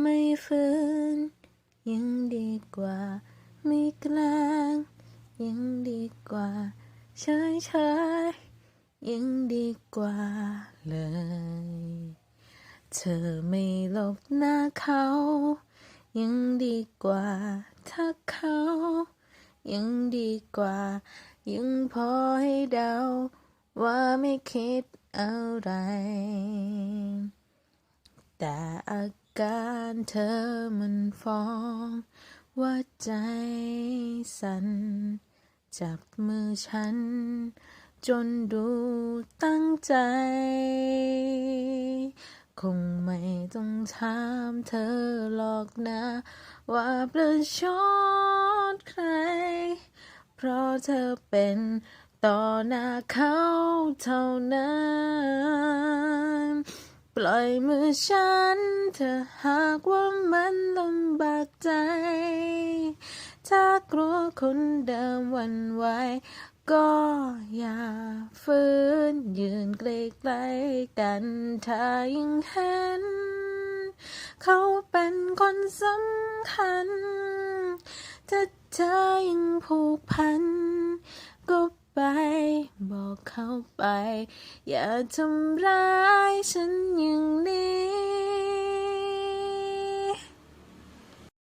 ไม่ฟื้นยังดีกว่า ไม่กล้งยังดีกว่าเฉยเฉยยังดีกว่าเลย เธอไม่หลบหน้าเขา ยังดีกว่า ถ้าเขา ยังดีกว่า ยังพอให้เดา ว่าไม่คิดอะไร แต่อา การเธอมันฟ้องว่าใจสั่นจับมือฉัน จนดูตั้งใจ คงไม่ต้องถามเธอหรอกนะ ว่าประชดใคร เพราะเธอเป็นต่อหน้าเขาเท่านั้น ปล่อยมือฉันเธอหากว่ามันลำบากใจ ถ้ากลัวคนเดิมวันไหวก็อย่าฝืนยืนใกล้ๆกันถ้ายังเห็น เขาเป็นคนสำคัญ ถ้าเธอยังผูกพัน ก็ไปบอกเขาไป อย่าทำร้ายฉัน